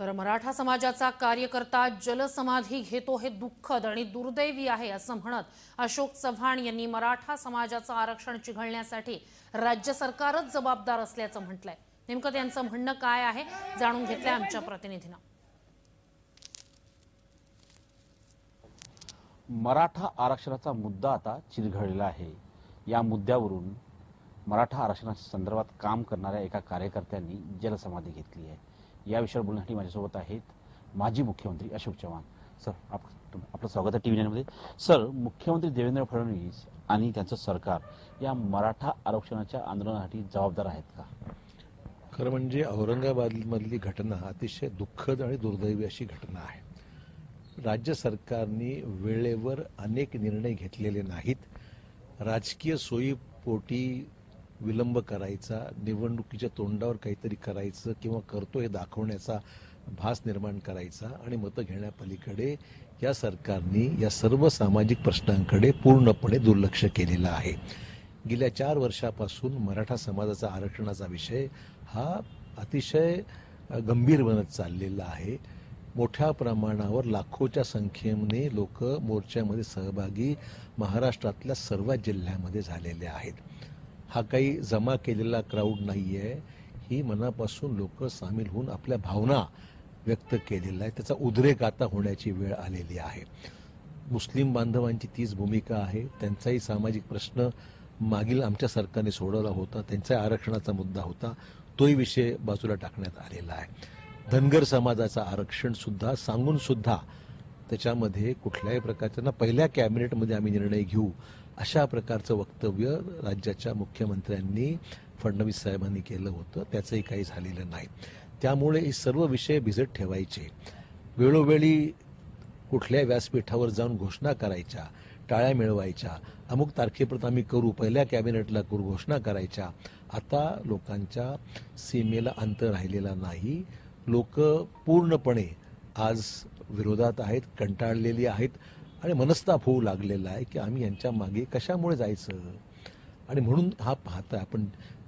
तर मराठा समाजाचा कार्यकर्ता जलसमाधी घेतो हे दुःखद आणि दुर्दैवी आहे असं म्हणत अशोक चव्हाण यांनी मराठा समाजाचं आरक्षण चिघळण्यासाठी राज्य सरकारच जबाबदार असल्याचं म्हटलंय. नेमकं त्यांचं म्हणणं काय आहे जाणून घेतलंय आमच्या प्रतिनिधीनं. मराठा आरक्षणाचा मुद्दा आता चिरघळलेला आहे. या मुद्द्यावरून मराठा आरक्षणाच्या संदर्भात काम करणाऱ्या एका कार्यकर्त्यांनी जलसमाधी घेतली आहे. या विषयावर बोलण्यासाठी माझ्यासोबत आहेत माजी मुख्यमंत्री अशोक चव्हाण. सर आप आपलं स्वागत आहे टीव्ही मध्ये सर मुख्यमंत्री देवेंद्र फडणवीस आणि त्यांचं सरकार या मराठा आरक्षणाच्या आंदोलनासाठी जबाबदार आहेत का? खरं म्हणजे औरंगाबादमधली घटना अतिशय दुःखद आणि दुर्दैवी अशी घटना आहे. राज्य सरकारने वेळेवर अनेक निर्णय घेतलेले नाहीत. राजकीय सोयीपोटी विलंब करायचा निवडणुकीच्या तोंडावर काहीतरी करायचं किंवा करतो हे दाखवण्याचा भास निर्माण करायचा आणि मतं घेण्यापलीकडे या सरकारने या सर्व सामाजिक प्रश्नांकडे पूर्णपणे दुर्लक्ष केलेलं आहे. गेल्या चार वर्षापासून मराठा समाजाचा आरक्षणाचा विषय हा अतिशय गंभीर बनत चाललेला आहे. मोठ्या प्रमाणावर लाखोच्या संख्येने लोक मोर्चामध्ये सहभागी महाराष्ट्रातल्या सर्व जिल्ह्यामध्ये झालेले आहेत. हा काही जमा केलेला क्राऊड नाही आहे ही मनापासून लोक सामील होऊन आपल्या भावना व्यक्त केलेल्या आहे त्याचा उद्रेक आता होण्याची वेळ आलेली आहे. मुस्लिम बांधवांची तीच भूमिका आहे. त्यांचाही सामाजिक प्रश्न मागील आमच्या सरकारने सोडवला होता. त्यांचा आरक्षणाचा मुद्दा होता. तोही विषय बाजूला टाकण्यात आलेला आहे. धनगर समाजाचं आरक्षण सुद्धा सांगून सुद्धा त्याच्यामध्ये कुठल्याही प्रकारच्या ना पहिल्या कॅबिनेटमध्ये आम्ही निर्णय घेऊ अशा प्रकारचं वक्तव्य राज्याच्या मुख्यमंत्र्यांनी फडणवीस साहेबांनी केलं होतं. त्याचंही काही झालेलं नाही. त्यामुळे हे सर्व विषय भिजत ठेवायचे. वेळोवेळी कुठल्या व्यासपीठावर जाऊन घोषणा करायच्या टाळ्या मिळवायच्या. अमुक तारखेपर्यंत आम्ही करू पहिल्या कॅबिनेटला करू घोषणा करायच्या. आता लोकांच्या सीमेला अंतर राहिलेला नाही. लोक पूर्णपणे आज विरोधात आहेत कंटाळलेली आहेत आणि मनस्ताप होऊ लागलेला आहे की आम्ही यांच्या मागे कशामुळे जायचं? आणि म्हणून हा पाहता आपण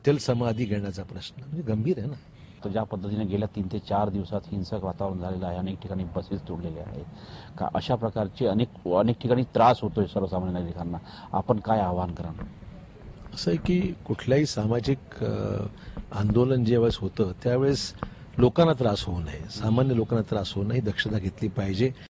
जलसमाधी घेण्याचा प्रश्न. म्हणजे गंभीर आहे ना. तर ज्या पद्धतीने गेल्या तीन ते चार दिवसात हिंसक वातावरण झालेलं आहे अनेक ठिकाणी बसेस तोडलेले आहेत का अशा प्रकारचे अनेक अनेक ठिकाणी त्रास होतोय सर्वसामान्य नागरिकांना. आपण काय आवाहन कराल? असं आहे की कुठल्याही सामाजिक आंदोलन ज्यावेळेस होतं त्यावेळेस लोकांना त्रास होऊ नये. सामान्य लोकांना त्रास होऊ नये. ही दक्षता घेतली पाहिजे.